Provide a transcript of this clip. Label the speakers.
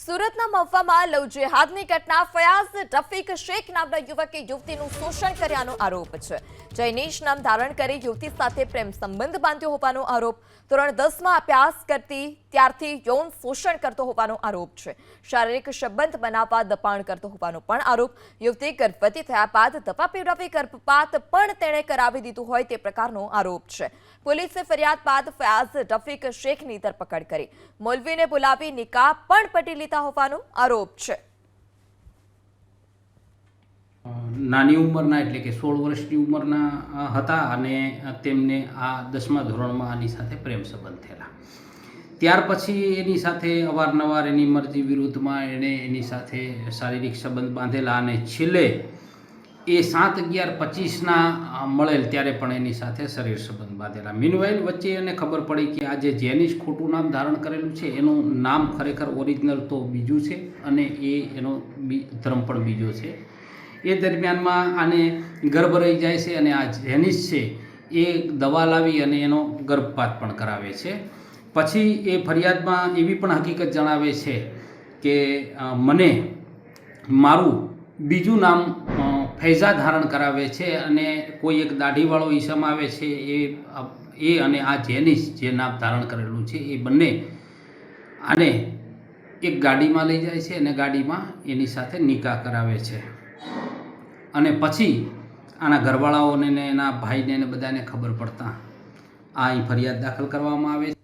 Speaker 1: સુરતના મહુવામાં લવ જેહાદની ઘટના. ફયાઝ રફીક શેખ નામના યુવકે યુવતીનું શોષણ કર્યાનો આરોપ છે. જૈનેશ નામ ધારણ કરી યુવતી સાથે પ્રેમ સંબંધ બાંધ્યો હોવાનો આરોપ. ધોરણ દસમાં અભ્યાસ કરતી ત્યારથી યૌન શોષણ કરતો હોવાનો આરોપ છે. શારીરિક સંબંધ બનાવવા દબાણ કરતો હોવાનો પણ આરોપ. યુવતી ગર્ભવતી થયા બાદ દવા પીવડાવી ગર્ભપાત પણ તેણે કરાવી દીધું હોય તે પ્રકારનો આરોપ છે. પોલીસે ફરિયાદ બાદ ફયાઝ રફીક શેખની ધરપકડ કરી. મૌલવીને બોલાવી નિકાહ પણ પટી લીધા હોવાનો આરોપ છે.
Speaker 2: નાની ઉંમરના એટલે કે સોળ વર્ષની ઉંમરના હતા અને તેમને આ દસમા ધોરણમાં આની સાથે પ્રેમ સંબંધ થયેલા. ત્યાર પછી એની સાથે અવારનવાર એની મરજી વિરુદ્ધમાં એણે એની સાથે શારીરિક સંબંધ બાંધેલા અને છેલ્લે એ સાત અગિયાર પચીસના મળેલ ત્યારે પણ એની સાથે શરીર સંબંધ બાંધેલા. મીનવાઇલ વચ્ચે એને ખબર પડી કે આ જે જેનિશ ખોટું નામ ધારણ કરેલું છે. એનું નામ ખરેખર ઓરિજિનલ તો બીજું છે અને એ એનો ધર્મ પણ બીજો છે. એ દરમિયાનમાં આને ગર્ભ રહી જાય છે અને આ જેનિસ છે એ દવા લાવી અને એનો ગર્ભપાત પણ કરાવે છે. પછી એ ફરિયાદમાં એવી પણ હકીકત જણાવે છે કે મને મારું બીજું નામ ફૈઝા ધારણ કરાવે છે અને કોઈ એક દાઢીવાળો ઈસમ આવે છે એ એ અને આ જેનિસ જે નામ ધારણ કરેલું છે એ બંને આને એક ગાડીમાં લઈ જાય છે અને ગાડીમાં એની સાથે નિકાહ કરાવે છે. અને પછી આના ઘરવાળાઓને એના ભાઈને ને બધાને ખબર પડતા આ અહીં ફરિયાદ દાખલ કરવામાં આવે છે.